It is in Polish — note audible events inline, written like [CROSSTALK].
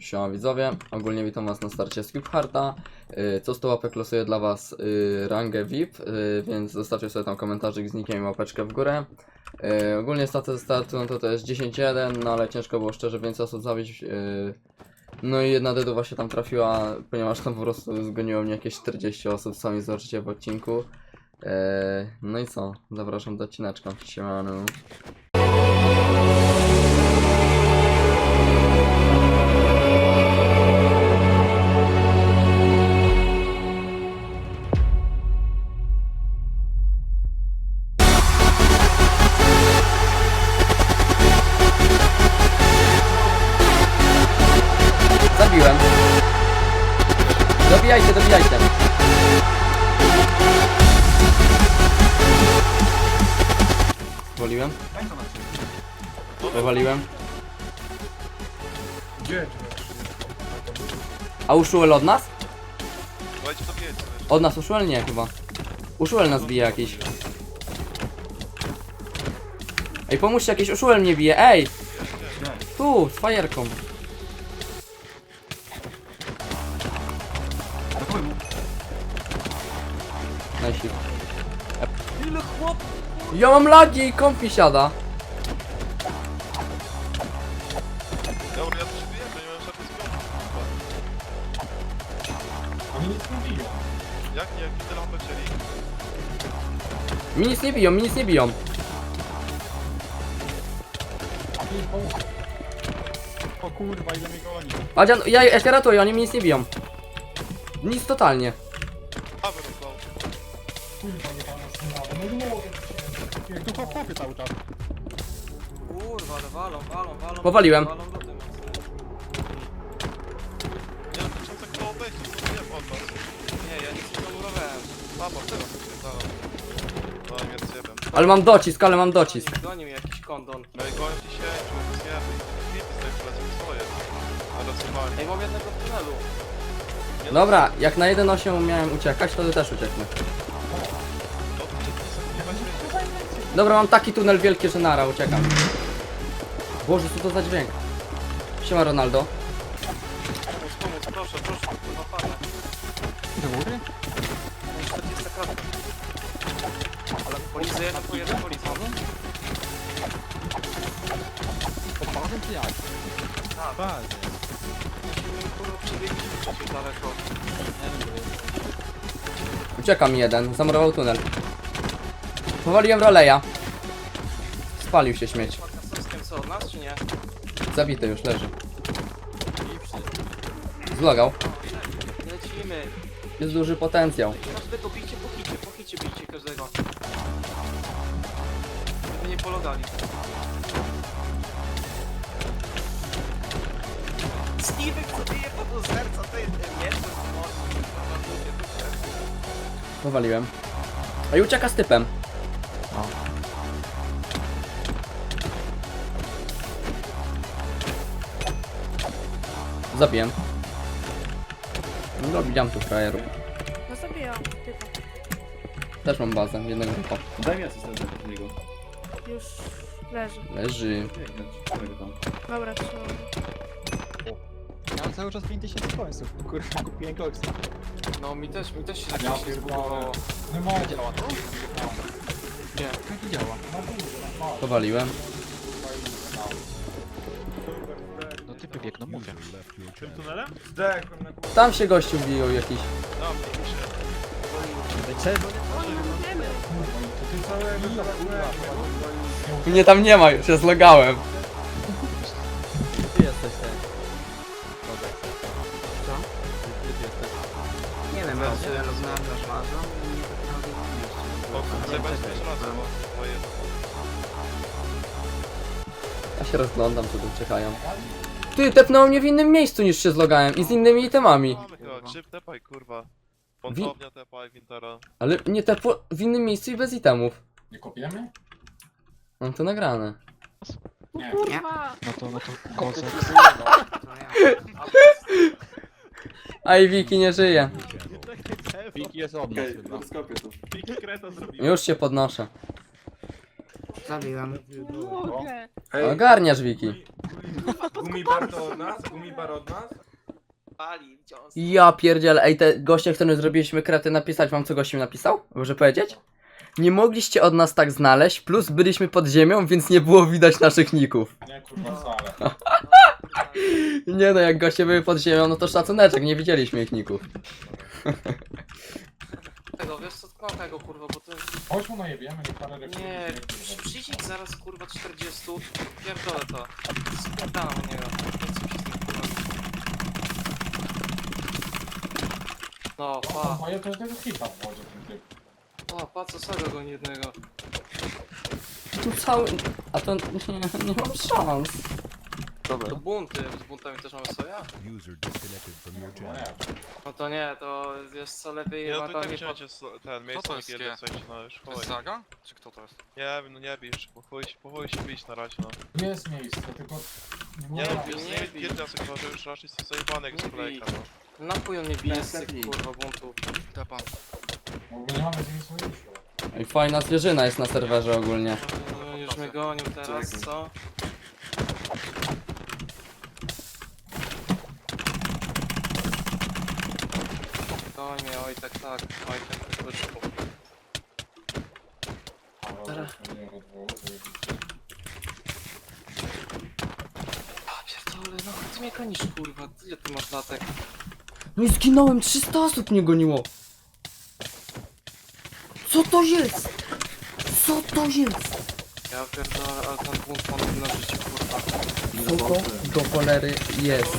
Siema widzowie, ogólnie witam was na starcie z Harta. Co 100 łapek losuję dla was yy, rangę VIP, yy, więc zostawcie sobie tam komentarzyk z nikiem i łapeczkę w górę. Ogólnie staty ze startu no to to jest 10-1, no ale ciężko było szczerze więcej osób zabić. No i jedna deduwa się tam trafiła, ponieważ tam po prostu zgoniło mnie jakieś 40 osób, sami zobaczycie w odcinku. No i co, zapraszam do odcineczka, siemano. Waliłem? Wywaliłem. Gdzie? A Uszuel od nas? Od nas Uszuel? Nie chyba. Uszuel nas bije jakiś. Ej, pomóżcie, jakiś Uszuel mnie bije, ej! Tu, z fajerką. Najsi. Ile chłop? Ja mam lagi i kompi siada. Dobra, ja wiem, ja nie mam żadnych. Oni nic nie biją. Jak nie, jak widzę lampę wzięli. Mi nic nie biją, mi nic nie biją. Oni pomóż. O kurwa, ile mnie goni. Adzian, ja, ja się ratuję, oni mi nic nie biją. Nic totalnie. A, będę znał. Kurwa, nie pan nas nie ma. No nie mogę. Jak tu chłop chłopie cały czas. Kurwa, ale walą, walą, walą. Powaliłem. Walą do tym. Nie wiem, tysiące odejść, to nie wiem od was. Nie, ja nic nie zamurowałem. Mama, teraz się znalazł. No i więc jeden. Ale mam docisk, ale mam docisk. Goni mnie jakiś kondon. No i dziesięciu, więc nie wiem, nie co jest. Ale rozsywali. Ej, mam jednego w tunelu. Dobra, jak na 1.8 miałem uciekać, to ty też ucieknę. Dobra, mam taki tunel wielki, że nara, uciekam. Boże, co to za dźwięk? Siema Ronaldo. Pomóż, pomóż, proszę, proszę, kurwa. Do góry? 40 kratka. Ale policja, jeden po jeden policja. Czy jak? Tak. Bazę. Musimy, kurwa, przebieglić przecież daleko. Ucieka mi jeden, zamurował tunel. Powaliłem roleja. Spalił się śmieć. Co, od nas czy nie? Zabity już, leży. Zlogał. Lecimy. Jest duży potencjał. Każdego bijcie po hicie, po hicie bijcie każdego. Żeby nie pologali. Steve'ek co bije po serca, to jest. Powaliłem. A i ucieka z typem. Zabiłem. No, widziałem tu frajerów. No zabijam typa. Też mam bazę, jednego typa. Daj mi asystenta do niego. Już leży. Leży. Tam. Dobra, trzymam. Ja mam cały czas 5000 końców. Kurwa, kupiłem koksy. No mi też, mi też się tak Ja pierdolę. Nie mogę. Nie. Jak to działa? Powaliłem. No typy biegną, mówię. Tym tunelem? Tam się gościu bił jakiś. Się. Mnie tam nie ma, już się zlogałem. Ty jesteś ten. Nie wiem, ja się rozmawiam z marzą Ja się rozglądam, co tu czekają. Ty, tepnął mnie w innym miejscu niż się zlogałem i z innymi itemami. Mamy chyba, tepaj, kurwa. Pontownia tepaj, Wintera. Ale nie tepło w innym miejscu i bez itemów. Nie kopiemy? Mam to nagrane. Nie. Kurwa! No to, no to [LAUGHS] koksy. A i Wiki nie żyje. Piki jest od nas Okej, chyba. skopię tu. Już się podnoszę. Zabiłem. Mogę! Ogarniasz Wiki. Gumibar to od nas? Gumibar od nas? Pali, wciąż. Ja pierdzielę, ej, te goście, którym zrobiliśmy krety, napisać wam, co gościem napisał? Może powiedzieć? Nie mogliście od nas tak znaleźć, plus byliśmy pod ziemią, więc nie było widać naszych ników. Nie kurwa wcale. [LAUGHS] Nie no, jak goście były pod ziemią, no to szacuneczek, nie widzieliśmy ich ników. Tego, wiesz co, mam tego kurwa, bo to... Chodź mu najebiemy, nie parę rekrutów. Nie, przycisk zaraz kurwa 40, pierdolę to. Spierdalam u niego. Nie chcę się z tym kurwa. No, pa, A ja to tego hita w wodzie ten typ. pa, pa, co sobie go jednego. Tu cały... A to... Nie, nie mam szans. To bunty, z buntami też mamy soja? User disconnected from your No channel. nie. No to nie, to jest co lepiej Nie, no ma to tak nie wziąć jest ten miejsce to na jest kiedy G? coś no już To jest. Zaga? Czy kto to jest? Nie wiem, no nie bijesz, po chuj, po chuj się bić na razie no. Jest miejsce, tylko... Nie no, jest nie nie bij. raz chyba, że już raczej jesteś zajebany jak z Nie kolejka no. Na chuj on nie bije z tych kurwa buntów. Tepa. Bo nie mamy z nimi sojuszu. Ej, fajna zwierzyna jest na serwerze ogólnie. No, już mnie gonił teraz, co? Mnie, oj tak tak, oj tak tak wyszło. Żeby- A pierdolę, no ty mnie gonisz kurwa, ile ty masz latek? No i zginąłem, 300 osób mnie goniło. Co to jest? Co to jest? Ja pierdolę, ale ten bunt mam na życie kurwa. Co to do cholery jest?